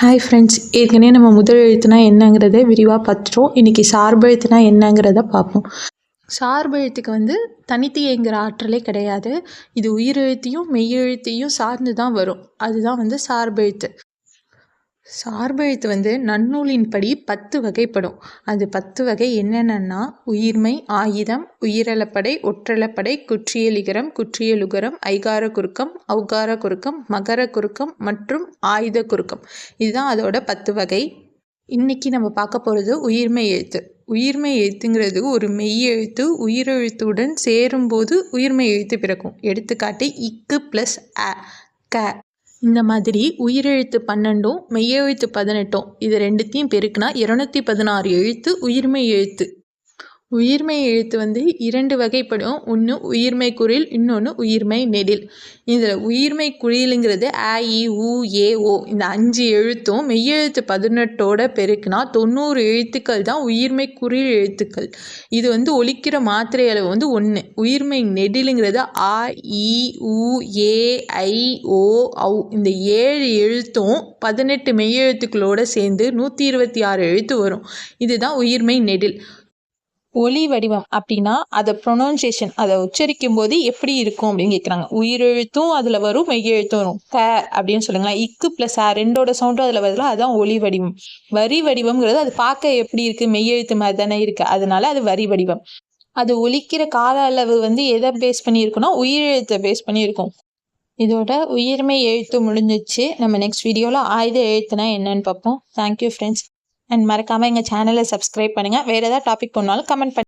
Hi friends ஏற்கனவே நம்ம முதல் எழுத்துனா என்னங்கிறத விரிவாக பார்த்துட்டோம். இன்றைக்கி சார்பு எழுத்துனா என்னங்கிறத பார்ப்போம். சார்பு எழுத்துக்கு வந்து தனித்து இயங்குகிற ஆற்றலே கிடையாது. இது உயிரெழுத்தையும் மெய்யெழுத்தையும் சார்ந்து தான் வரும். அதுதான் வந்து சார்பு எழுத்து. சார்பெழுத்து வந்து நன்னூலின்படி பத்து வகைப்படும். அது பத்து வகை என்னென்னா உயிர்மை ஆயுதம் உயிரலப்படை ஒற்றலப்படை குற்றியலிகரம் குற்றியலுகரம் ஐகார குறுக்கம் அவுகார குறுக்கம் மகர குறுக்கம் மற்றும் ஆயுத குறுக்கம். இதுதான் அதோட பத்து வகை. இன்றைக்கி நம்ம பார்க்க போகிறது உயிர்மை எழுத்து. உயிர்மை எழுத்துங்கிறது ஒரு மெய் எழுத்து உயிரெழுத்துடன் சேரும்போது உயிர்மை எழுத்து பிறக்கும். எடுத்துக்காட்டு இக்கு ப்ளஸ் அ க. இந்த மாதிரி உயிரெழுத்து பன்னெண்டும் மெய்யெழுத்து பதினெட்டும் இது ரெண்டுத்தையும் பெருக்குனா இரநூத்தி பதினாறு எழுத்து உயிர்மெய் எழுத்து. உயிர்மெய் எழுத்து வந்து இரண்டு வகைப்படும். ஒன்று உயிர்மை குரில் இன்னொன்று உயிர்மை நெடில். இதில் உயிர்மை குரிலுங்கிறது ஆ இ உ ஏ ஓ. இந்த அஞ்சு எழுத்தும் மெய்யெழுத்து பதினெட்டோட பெருக்குனா தொண்ணூறு எழுத்துக்கள் தான் உயிர்மை குறில் எழுத்துக்கள். இது வந்து ஒழிக்கிற மாத்திரை அளவு வந்து ஒன்று உயிர்மை நெடிலுங்கிறது ஆ இ உ ஏ ஐ ஓ ஔ. இந்த ஏழு எழுத்தும் பதினெட்டு மெய்யெழுத்துக்களோடு சேர்ந்து நூற்றி இருபத்தி ஆறு எழுத்து வரும். இதுதான் உயிர்மெய் நெடில். ஒலி வடிவம் அப்படின்னா அதை ப்ரொனவுன்சியேஷன் அதை உச்சரிக்கும் போது எப்படி இருக்கும் அப்படின்னு கேட்குறாங்க உயிரெழுத்தும் அதில் வரும் மெய்யெழுத்தும் வரும். க அப்படின்னு சொல்லுங்களேன். இக்கு ப்ளஸ் ஆ ரெண்டோட சவுண்டும் அதில் வருதுல அதுதான் ஒலி வடிவம். வரி வடிவம்ங்கிறது அது பார்க்க எப்படி இருக்குது மெய்யெழுத்து மாதிரி தானே இருக்குது அதனால அது வரி வடிவம். அது ஒலிக்கிற கால அளவு வந்து எதை பேஸ் பண்ணியிருக்குன்னா உயிரெழுத்தை பேஸ் பண்ணியிருக்கும். இதோட உயிர்மை எழுத்து முடிஞ்சிச்சு. நம்ம நெக்ஸ்ட் வீடியோவில் ஆயுத எழுத்துனா என்னன்னு பார்ப்போம். தேங்க்யூ ஃப்ரெண்ட்ஸ் அண்ட் மறக்காமல் எங்கள் சேனலை சப்ஸ்கிரைப் பண்ணுங்கள் வேறு ஏதாவது டாபிக் பண்ணாலும் கமெண்ட் பண்ணி